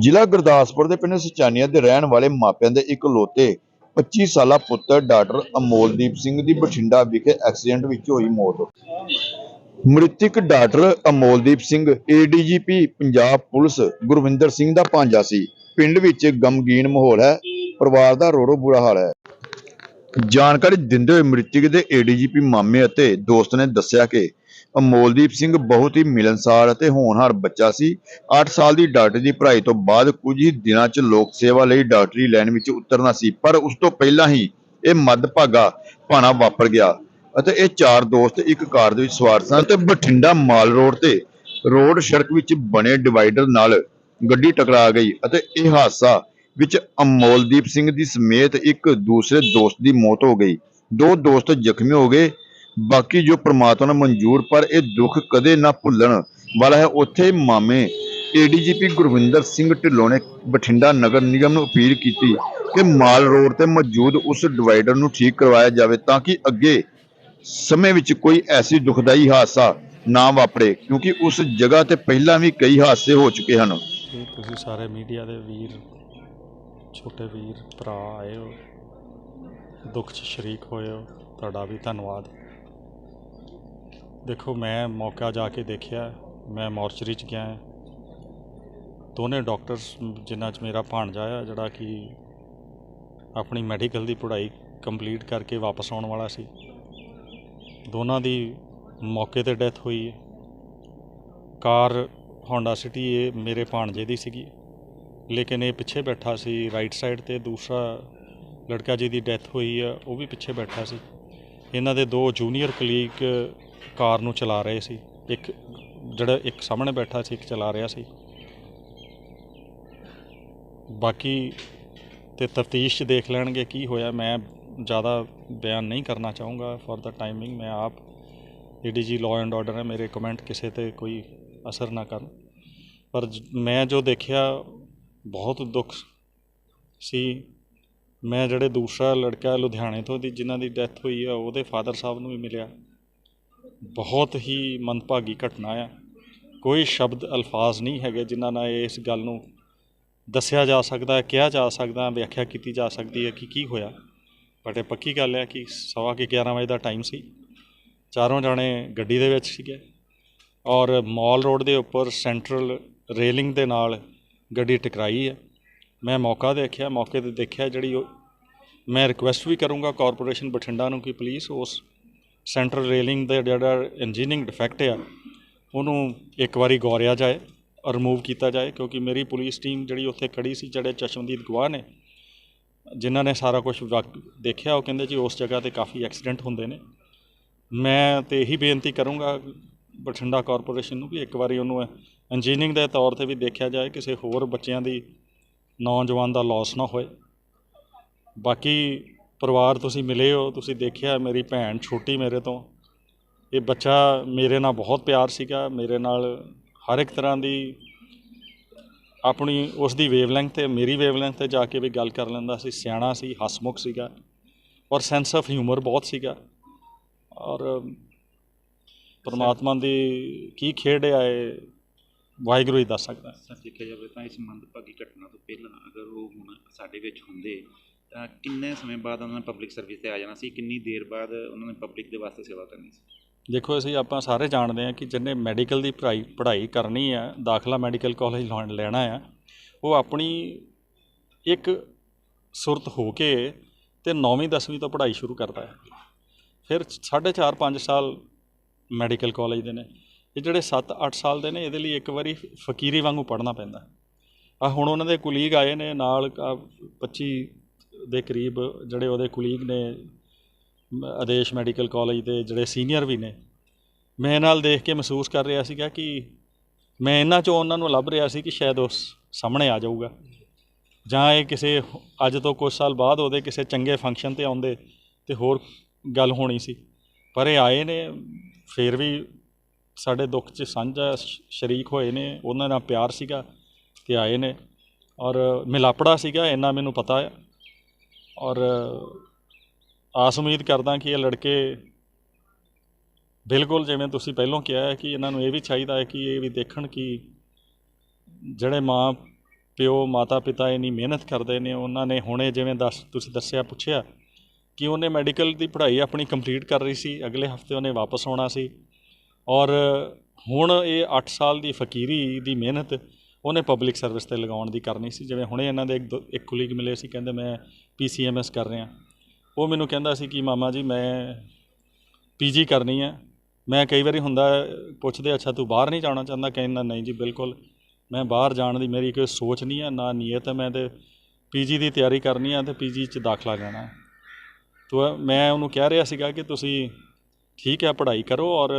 ਜ਼ਿਲ੍ਹਾ ਗੁਰਦਾਸਪੁਰ ਦੇ ਪਿੰਡ ਸਚਾਨੀਆ ਦੇ ਰਹਿਣ ਵਾਲੇ ਮਾਪਿਆਂ ਦੇ ਇਕਲੌਤੇ 25 ਸਾਲਾ ਪੁੱਤਰ ਡਾਕਟਰ ਅਮੋਲਦੀਪ ਸਿੰਘ ਦੀ ਬਠਿੰਡਾ ਵਿਖੇ ਐਕਸੀਡੈਂਟ ਵਿੱਚ ਹੋਈ ਮੌਤ। ਮ੍ਰਿਤਕ doctor Amoldeep Singh ADGP Punjab police, Gurvinder Singh ਦਾ ਭਾਂਜਾ ਸੀ। ਪਿੰਡ ਵਿੱਚ ਗਮਗੀਨ ਮਾਹੌਲ ਹੈ, ਪਰਿਵਾਰ ਦਾ ਰੋੜੋ ਬੁਰਾ ਹਾਲ ਹੈ। ਜਾਣਕਾਰੀ ਦਿੰਦੇ ਹੋਏ ਮ੍ਰਿਤਕ ਦੇ ਏਡੀਜੀਪੀ ਮਾਮੇ ਅਤੇ ਦੋਸਤ ਨੇ ਦੱਸਿਆ ਕਿ ਅਮੋਲਦੀਪ ਸਿੰਘ ਬਹੁਤ ਹੀ ਮਿਲਨਸਾਰ ਅਤੇ ਹੋਣਹਾਰ ਬੱਚਾ ਸੀ। 8 ਸਾਲ ਦੀ ਡਾਕਟਰੀ ਦੀ ਪੜ੍ਹਾਈ ਤੋਂ ਬਾਅਦ ਕੁਝ ਹੀ ਦਿਨਾਂ 'ਚ ਲੋਕ ਸੇਵਾ ਲਈ ਡਾਕਟਰੀ ਲਾਈਨ ਵਿੱਚ ਉਤਰਨਾ ਸੀ, ਪਰ ਉਸ ਤੋਂ ਪਹਿਲਾਂ ਹੀ ਇਹ ਮੱਦਭਾਗਾ ਭਾਣਾ ਵਾਪਰ ਗਿਆ ਅਤੇ ਇਹ ਚਾਰ ਦੋਸਤ ਇੱਕ ਕਾਰ ਦੇ ਵਿੱਚ ਸਵਾਰ ਸਨ ਤੇ ਬਠਿੰਡਾ ਮਾਲ ਰੋਡ ਤੇ ਰੋਡ ਸੜਕ ਵਿੱਚ ਬਣੇ ਡਿਵਾਈਡਰ ਨਾਲ ਗੱਡੀ ਟਕਰਾ ਗਈ ਅਤੇ ਇਹ ਹਾਦਸਾ ਵਿੱਚ ਅਮੋਲਦੀਪ ਸਿੰਘ ਦੀ ਸਮੇਤ ਇੱਕ ਦੂਸਰੇ ਦੋਸਤ ਦੀ ਮੌਤ ਹੋ ਗਈ। ਦੋ ਦੋਸਤ ਜ਼ਖਮੀ ਹੋ ਗਏ ਬਾਕੀ ਜੋ ਪ੍ਰਮਾਤਮਾ ਨੂੰ ਮਨਜ਼ੂਰ, ਪਰ ਇਹ ਦੁੱਖ ਕਦੇ ਨਾ ਭੁੱਲਣ ਵਾਲਾ ਹੈ। ਉੱਥੇ ਮਾਮੇ ਏਡੀਜੀਪੀ ਗੁਰਵਿੰਦਰ ਸਿੰਘ ਢਿੱਲੋਂ ਨੇ ਬਠਿੰਡਾ ਨਗਰ ਨਿਗਮ ਨੂੰ ਅਪੀਲ ਕੀਤੀ ਕਿ ਮਾਲ ਰੋਡ ਤੇ ਮੌਜੂਦ ਉਸ ਡਿਵਾਈਡਰ ਨੂੰ ਠੀਕ ਕਰਵਾਇਆ ਜਾਵੇ ਤਾਂ ਕਿ ਅੱਗੇ ਸਮੇਂ ਵਿੱਚ ਕੋਈ ਐਸੀ ਦੁਖਦਾਈ ਹਾਦਸਾ ਨਾ ਵਾਪਰੇ, ਕਿਉਂਕਿ ਉਸ ਜਗ੍ਹਾ ਤੇ ਪਹਿਲਾਂ ਵੀ ਕਈ ਹਾਦਸੇ ਹੋ ਚੁੱਕੇ ਹਨ। ਤੁਸੀਂ ਸਾਰੇ ਮੀਡੀਆ ਦੇ ਵੀਰ, ਛੋਟੇ ਵੀਰ, ਭਰਾ ਆਏ ਹੋ। ਦੁੱਖ 'ਚ ਸ਼ਰੀਕ ਹੋਏ ਹੋ। ਤੁਹਾਡਾ ਵੀ ਧੰਨਵਾਦ। ਦੇਖੋ, ਮੈਂ ਮੌਕਾ ਜਾ ਕੇ ਦੇਖਿਆ, ਮੈਂ ਮੋਰਚਰੀ 'ਚ ਗਿਆ। ਦੋਨੇ ਡਾਕਟਰਸ ਜਿਨ੍ਹਾਂ 'ਚ ਮੇਰਾ ਭਾਣਜਾ ਆ, ਜਿਹੜਾ ਕਿ ਆਪਣੀ ਮੈਡੀਕਲ ਦੀ ਪੜ੍ਹਾਈ ਕੰਪਲੀਟ ਕਰਕੇ ਵਾਪਸ ਆਉਣ ਵਾਲਾ ਸੀ। ਦੋਨਾਂ ਦੀ ਮੌਕੇ ਤੇ ਡੈਥ ਹੋਈ ਹੈ। ਕਾਰ ਹੋਂਡਾ ਸਿਟੀ ਇਹ ਮੇਰੇ ਭਾਣਜੇ ਦੀ ਸੀਗੀ, ਲੇਕਿਨ ਇਹ ਪਿੱਛੇ ਬੈਠਾ ਸੀ ਰਾਈਟ ਸਾਈਡ ਤੇ ਦੂਸਰਾ ਲੜਕਾ ਜੀ ਦੀ ਡੈਥ ਹੋਈ ਆ, ਉਹ ਵੀ ਪਿੱਛੇ ਬੈਠਾ ਸੀ। ਇਹਨਾਂ ਦੇ ਦੋ ਜੂਨੀਅਰ ਕਲੀਗ ਕਾਰ ਨੂੰ ਚਲਾ ਰਹੇ ਸੀ। ਇੱਕ ਜਿਹੜਾ ਇੱਕ ਸਾਹਮਣੇ ਬੈਠਾ ਸੀ, ਇੱਕ ਚਲਾ ਰਿਹਾ ਸੀ। ਬਾਕੀ ਤੇ ਤਫਤੀਸ਼ 'ਚ ਦੇਖ ਲੈਣਗੇ ਕੀ ਹੋਇਆ। ਮੈਂ ਜ਼ਿਆਦਾ ਬਿਆਨ ਨਹੀਂ ਕਰਨਾ ਚਾਹੂੰਗਾ। ਫॉर ਦਾ ਟਾਈਮਿੰਗ ਮੈਂ ਆਪ ਏਡੀਜੀ ਲਾਅ ਐਂਡ ਆਰਡਰ ਹੈ। ਮੇਰੇ ਕਮੈਂਟ ਕਿਸੇ ਤੇ ਕੋਈ ਅਸਰ ਨਾ ਕਰਨ। ਪਰ ਮੈਂ ਜੋ ਦੇਖਿਆ, ਬਹੁਤ ਦੁੱਖ ਸੀ। ਮੈਂ ਜਿਹੜੇ ਦੂਸਰਾ ਲੜਕਾ ਲੁਧਿਆਣੇ ਤੋਂ ਦੀ ਜਿਨ੍ਹਾਂ ਦੀ ਡੈਥ ਹੋਈ ਆ, ਉਹਦੇ ਫਾਦਰ ਸਾਹਿਬ ਨੂੰ ਵੀ ਮਿਲਿਆ। ਬਹੁਤ ਹੀ ਮੰਦਭਾਗੀ ਘਟਨਾ ਆ। ਕੋਈ ਸ਼ਬਦ ਅਲਫਾਜ਼ ਨਹੀਂ ਹੈਗੇ ਜਿਨ੍ਹਾਂ ਨਾਲ ਇਸ ਗੱਲ ਨੂੰ ਦੱਸਿਆ ਜਾ ਸਕਦਾ, ਕਿਹਾ ਜਾ ਸਕਦਾ, ਵਿਆਖਿਆ ਕੀਤੀ ਜਾ ਸਕਦੀ ਹੈ ਕਿ ਕੀ ਹੋਇਆ। ਬਟ ਇਹ ਪੱਕੀ ਗੱਲ ਹੈ ਕਿ ਸਵਾ ਕੇ 11 ਵਜੇ ਦਾ ਟਾਈਮ ਸੀ। ਚਾਰੋਂ ਜਾਣੇ ਗੱਡੀ ਦੇ ਵਿੱਚ ਸੀਗੇ ਔਰ ਮਾਲ ਰੋਡ ਦੇ ਉੱਪਰ ਸੈਂਟਰਲ ਰੇਲਿੰਗ ਦੇ ਨਾਲ ਗੱਡੀ ਟਕਰਾਈ ਹੈ। ਮੈਂ ਮੌਕਾ ਦੇਖਿਆ, ਮੌਕੇ ਤੇ ਦੇਖਿਆ ਜਿਹੜੀ ਉਹ ਮੈਂ ਰਿਕੁਐਸਟ ਵੀ ਕਰੂੰਗਾ ਕਾਰਪੋਰੇਸ਼ਨ ਬਠਿੰਡਾ ਨੂੰ ਕਿ ਪਲੀਜ਼ ਉਸ ਸੈਂਟਰਲ ਰੇਲਿੰਗ ਦਾ ਜਿਹੜਾ ਇੰਜੀਨੀਅਰਿੰਗ ਡਿਫੈਕਟ ਆ, ਉਹਨੂੰ ਇੱਕ ਵਾਰੀ ਗੌਰਿਆ ਜਾਏ ਰਿਮੂਵ ਕੀਤਾ ਜਾਏ ਕਿਉਂਕਿ ਮੇਰੀ ਪੁਲਿਸ ਟੀਮ ਜਿਹੜੀ ਉੱਥੇ ਖੜੀ ਸੀ, ਜਿਹੜੇ ਚਸ਼ਮਦੀਦ ਗਵਾਹ ਨੇ, ਜਿਨ੍ਹਾਂ ਨੇ ਸਾਰਾ ਕੁਝ ਦੇਖਿਆ, ਉਹ ਕਹਿੰਦੇ ਜੀ ਉਸ ਜਗ੍ਹਾ ਤੇ ਕਾਫੀ ਐਕਸੀਡੈਂਟ ਹੁੰਦੇ ਨੇ। ਮੈਂ ਤੇ ਇਹੀ ਬੇਨਤੀ ਕਰੂੰਗਾ ਬਠਿੰਡਾ ਕਾਰਪੋਰੇਸ਼ਨ ਨੂੰ ਵੀ ਇੱਕ ਵਾਰੀ ਉਹਨੂੰ ਇੰਜੀਨੀਅਰਿੰਗ ਦੇ ਤੌਰ ਤੇ ਵੀ ਦੇਖਿਆ ਜਾਏ, ਕਿਸੇ ਹੋਰ ਬੱਚਿਆਂ ਦੀ ਨੌਜਵਾਨ ਦਾ ਲਾਸ ਨਾ ਹੋਏ। ਬਾਕੀ ਪਰਿਵਾਰ ਤੁਸੀਂ ਮਿਲੇ ਹੋ, ਤੁਸੀਂ ਦੇਖਿਆ ਮੇਰੀ ਭੈਣ ਛੋਟੀ ਮੇਰੇ ਤੋਂ। ਇਹ ਬੱਚਾ ਮੇਰੇ ਨਾਲ ਬਹੁਤ ਪਿਆਰ ਸੀਗਾ, ਮੇਰੇ ਨਾਲ ਹਰ ਇੱਕ ਤਰ੍ਹਾਂ ਦੀ ਆਪਣੀ ਉਸ ਦੀ ਵੇਵਲੈਂਥ ਤੇ, ਮੇਰੀ ਵੇਵਲੈਂਥ ਤੇ ਜਾ ਕੇ ਵੀ ਗੱਲ ਕਰ ਲੈਂਦਾ ਸੀ। ਸਿਆਣਾ ਸੀ, ਹਸਮੁਖ ਸੀਗਾ ਔਰ ਸੈਂਸ ਆਫ ਹਿਊਮਰ ਬਹੁਤ ਸੀਗਾ। ਔਰ ਪਰਮਾਤਮਾ ਦੀ ਕੀ ਖੇਡ ਹੈ ਵਾਹਿਗੁਰੂ ਹੀ ਦੱਸ ਸਕਦਾ। ਹੈ। ਸਰ ਦੇਖਿਆ ਜਾਵੇ ਤਾਂ ਇਸ ਮੰਦਭਾਗੀ ਘਟਨਾ ਤੋਂ ਪਹਿਲਾਂ ਅਗਰ ਉਹ ਹੁਣ ਸਾਡੇ ਵਿੱਚ ਹੁੰਦੇ ਤਾਂ ਕਿੰਨੇ ਸਮੇਂ ਬਾਅਦ ਉਹਨਾਂ ਨੇ ਪਬਲਿਕ ਸਰਵਿਸ ਤੇ ਆ ਜਾਣਾ ਸੀ? ਕਿੰਨੀ ਦੇਰ ਬਾਅਦ ਉਹਨਾਂ ਨੇ ਪਬਲਿਕ ਦੇ ਵਾਸਤੇ ਸੇਵਾ ਕਰਨੀ ਸੀ? ਦੇਖੋ ਅਸੀਂ ਆਪਾਂ ਸਾਰੇ ਜਾਣਦੇ ਹਾਂ ਕਿ ਜਿਹਨੇ ਮੈਡੀਕਲ ਦੀ ਪੜ੍ਹਾਈ ਪੜ੍ਹਾਈ ਕਰਨੀ ਹੈ ਦਾਖਲਾ ਮੈਡੀਕਲ ਕਾਲਜ ਲੈਣਾ ਆ ਉਹ ਆਪਣੀ ਇੱਕ ਸੁਰਤ ਹੋ ਕੇ ਤੇ 9ਵੀਂ 10ਵੀਂ ਤੋਂ ਪੜ੍ਹਾਈ ਸ਼ੁਰੂ ਕਰਦਾ ਹੈ। ਫਿਰ 4.5 5 ਸਾਲ ਮੈਡੀਕਲ ਕਾਲਜ ਦੇ ਨੇ। ਇਹ ਜਿਹੜੇ 7-8 ਸਾਲ ਦੇ ਨੇ, ਇਹਦੇ ਲਈ ਇੱਕ ਵਾਰੀ ਫਕੀਰੀ ਵਾਂਗੂ ਪੜ੍ਹਨਾ ਪੈਂਦਾ ਆ ਹੁਣ ਉਹਨਾਂ ਦੇ ਕੁਲੀਗ ਆਏ ਨੇ, ਨਾਲ ਆ 25 ਦੇ ਕਰੀਬ ਜਿਹੜੇ ਉਹਦੇ ਕੁਲੀਗ ਨੇ ਆਦੇਸ਼ ਮੈਡੀਕਲ ਕਾਲਜ ਦੇ ਜਿਹੜੇ ਸੀਨੀਅਰ ਵੀ ਨੇ। ਮੈਂ ਇਹ ਨਾਲ ਦੇਖ ਕੇ ਮਹਿਸੂਸ ਕਰ ਰਿਹਾ ਸੀਗਾ ਕਿ ਮੈਂ ਇਹਨਾਂ ਚੋਂ ਉਹਨਾਂ ਨੂੰ ਲੱਭ ਰਿਹਾ ਸੀ ਕਿ ਸ਼ਾਇਦ ਉਸ ਸਾਹਮਣੇ ਆ ਜਾਊਗਾ। ਜਾਂ ਇਹ ਕਿਸੇ ਅੱਜ ਤੋਂ ਕੁਝ ਸਾਲ ਬਾਅਦ ਉਹਦੇ ਕਿਸੇ ਚੰਗੇ ਫੰਕਸ਼ਨ ਤੇ ਆਉਂਦੇ ਤੇ ਹੋਰ ਗੱਲ ਹੋਣੀ ਸੀ। ਪਰ ਇਹ ਆਏ ਨੇ, ਫੇਰ ਵੀ ਸਾਡੇ ਦੁੱਖ 'ਚ ਸਾਂਝਾ ਸ਼ਰੀਕ ਹੋਏ ਨੇ, ਉਹਨਾਂ ਨਾਲ ਪਿਆਰ ਸੀਗਾ ਤੇ ਆਏ ਨੇ ਔਰ ਮਿਲਾਪੜਾ ਸੀਗਾ, ਇੰਨਾ ਮੈਨੂੰ ਪਤਾ ਆ। ਔਰ ਆਸ ਉਮੀਦ ਕਰਦਾ ਕਿ ਇਹ ਲੜਕੇ ਬਿਲਕੁਲ ਜਿਵੇਂ ਤੁਸੀਂ ਪਹਿਲਾਂ ਕਿਹਾ ਹੈ ਕਿ ਇਹਨਾਂ ਨੂੰ ਇਹ ਵੀ ਚਾਹੀਦਾ ਹੈ ਕਿ ਇਹ ਵੀ ਦੇਖਣ ਕਿ ਜਿਹੜੇ ਮਾਂ ਪਿਓ ਮਾਤਾ ਪਿਤਾ ਇੰਨੀ ਮਿਹਨਤ ਕਰਦੇ ਨੇ, ਉਹਨਾਂ ਨੇ ਹੁਣੇ ਜਿਵੇਂ ਦੱਸ, ਤੁਸੀਂ ਦੱਸਿਆ, ਪੁੱਛਿਆ ਕਿ ਉਹਨੇ ਮੈਡੀਕਲ ਦੀ ਪੜ੍ਹਾਈ ਆਪਣੀ ਕੰਪਲੀਟ ਕਰ ਰਹੀ ਸੀ, ਅਗਲੇ ਹਫ਼ਤੇ ਉਹਨੇ ਵਾਪਸ ਆਉਣਾ ਸੀ। ਔਰ ਹੁਣ ਇਹ 8 ਸਾਲ ਦੀ ਫਕੀਰੀ ਦੀ ਮਿਹਨਤ ਉਹਨੇ ਪਬਲਿਕ ਸਰਵਿਸ ਤੇ ਲਗਾਉਣ ਦੀ ਕਰਨੀ ਸੀ। ਜਿਵੇਂ ਹੁਣੇ ਇਹਨਾਂ ਦੇ ਇੱਕ ਦੋ- ਇੱਕ ਕੁਲੀਗ ਮਿਲੇ ਸੀ, ਕਹਿੰਦੇ ਮੈਂ ਪੀਸੀਐਮਐਸ ਕਰ ਰਿਹਾ। ਉਹ ਮੈਨੂੰ ਕਹਿੰਦਾ ਸੀ ਕਿ ਮਾਮਾ ਜੀ, ਮੈਂ ਪੀਜੀ ਕਰਨੀ ਹੈ। ਮੈਂ ਕਈ ਵਾਰੀ ਹੁੰਦਾ, ਪੁੱਛਦੇ, ਅੱਛਾ ਤੂੰ ਬਾਹਰ ਨਹੀਂ ਜਾਣਾ ਚਾਹੁੰਦਾ? ਕਹਿੰਦਾ ਨਹੀਂ ਜੀ, ਬਿਲਕੁਲ। ਮੈਂ ਬਾਹਰ ਜਾਣ ਦੀ ਮੇਰੀ ਕੋਈ ਸੋਚ ਨਹੀਂ ਹੈ, ਨਾ ਨੀਅਤ ਹੈ। ਮੈਂ ਤੇ ਪੀਜੀ ਦੀ ਤਿਆਰੀ ਕਰਨੀ ਹੈ ਤੇ ਪੀਜੀ 'ਚ ਦਾਖਲਾ ਲੈਣਾ ਹੈ। ਤੋ, ਮੈਂ ਉਹਨੂੰ ਕਹਿ ਰਿਹਾ ਸੀਗਾ ਕਿ ਤੁਸੀਂ ਠੀਕ ਹੈ, ਪੜ੍ਹਾਈ ਕਰੋ ਔਰ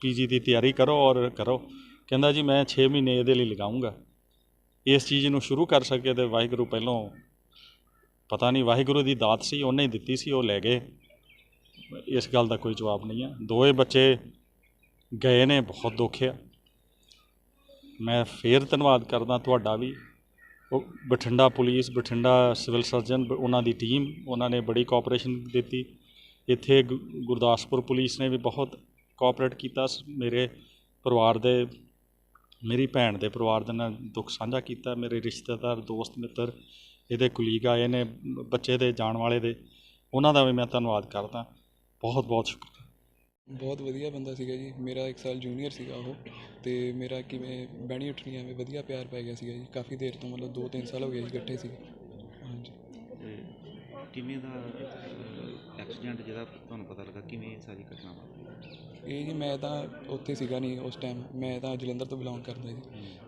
ਪੀਜੀ ਦੀ ਤਿਆਰੀ ਕਰੋ ਔਰ ਕਰੋ। ਕਹਿੰਦਾ ਜੀ, ਮੈਂ 6 ਮਹੀਨੇ ਇਹਦੇ ਲਈ ਲਗਾਉਂਗਾ ਇਸ ਚੀਜ਼ ਨੂੰ ਸ਼ੁਰੂ ਕਰ ਸਕੇ ਤੇ ਵਾਹਿਗੁਰੂ ਪਹਿਲੋਂ, ਪਤਾ ਨਹੀਂ ਵਾਹਿਗੁਰੂ ਦੀ ਦਾਤ ਸੀ, ਉਹਨੇ ਹੀ ਦਿੱਤੀ ਸੀ, ਉਹ ਲੈ ਗਏ। ਇਸ ਗੱਲ ਦਾ ਕੋਈ ਜਵਾਬ ਨਹੀਂ ਹੈ। ਦੋਏ ਬੱਚੇ ਗਏ ਨੇ, ਬਹੁਤ ਦੁੱਖ ਮੈਂ ਫੇਰ ਧੰਨਵਾਦ ਕਰਦਾ ਤੁਹਾਡਾ ਵੀ। ਉਹ Bathinda police, Bathinda civil surgeon ਬ- ਉਹਨਾਂ ਦੀ ਟੀਮ, ਉਹਨਾਂ ਨੇ ਬੜੀ ਕੋਆਪਰੇਸ਼ਨ ਦਿੱਤੀ। ਇੱਥੇ ਗੁ- ਗੁਰਦਾਸਪੁਰ ਪੁਲਿਸ ਨੇ ਵੀ ਬਹੁਤ ਕੋਆਪਰੇਟ ਕੀਤਾ ਸ- ਮੇਰੇ ਪਰਿਵਾਰ ਦੇ ਮੇਰੀ ਭੈਣ ਦੇ ਪਰਿਵਾਰ ਦੇ ਨਾਲ ਦੁੱਖ ਸਾਂਝਾ ਕੀਤਾ ਮੇਰੇ ਰਿਸ਼ਤੇਦਾਰ ਦੋਸਤ ਮਿੱਤਰ ਇਹਦੇ ਕੁਲੀਗ ਆਏ ਨੇ ਬੱਚੇ ਦੇ ਜਾਣ ਵਾਲੇ ਦੇ ਉਹਨਾਂ ਦਾ ਵੀ ਮੈਂ ਧੰਨਵਾਦ ਕਰਦਾ ਬਹੁਤ ਬਹੁਤ ਸ਼ੁਕਰ ਬਹੁਤ ਵਧੀਆ ਬੰਦਾ ਸੀਗਾ ਜੀ ਮੇਰਾ ਇੱਕ ਸਾਲ ਜੂਨੀਅਰ ਸੀਗਾ ਉਹ ਤੇ ਮੇਰਾ ਕਿਵੇਂ ਬਹਿਣੀ ਉੱਠਣੀ ਐਵੇਂ ਵਧੀਆ ਪਿਆਰ ਪੈ ਗਿਆ ਸੀਗਾ ਜੀ ਕਾਫੀ ਦੇਰ ਤੋਂ ਮਤਲਬ 2-3 ਸਾਲ ਹੋ ਗਏ ਜੀ ਇਕੱਠੇ ਸੀ ਹਾਂਜੀ। ਤੇ ਕਿਵੇਂ ਦਾ ਐਕਸੀਡੈਂਟ ਜਿਹਦਾ ਤੁਹਾਨੂੰ ਪਤਾ ਲੱਗਾ ਕਿਵੇਂ ਇਹ ਸਾਰੀ ਘਟਨਾ ਵਾਪਰੀ? ਇਹ ਜੀ ਮੈਂ ਤਾਂ ਉੱਥੇ ਸੀਗਾ ਨਹੀਂ ਉਸ ਟਾਈਮ ਮੈਂ ਤਾਂ ਜਲੰਧਰ ਤੋਂ ਬਿਲੋਂਗ ਕਰਦਾ ਜੀ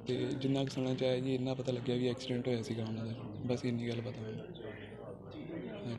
ਤੇ ਜਿੰਨਾ ਕੁ ਸੁਣਨ ਚ ਆਇਆ ਜੀ ਇੰਨਾ ਪਤਾ ਲੱਗਿਆ ਵੀ ਐਕਸੀਡੈਂਟ ਹੋਇਆ ਸੀਗਾ ਉਹਨਾਂ ਦਾ। ਬਸ ਇੰਨੀ ਗੱਲ ਪਤਾ ਮੈਨੂੰ।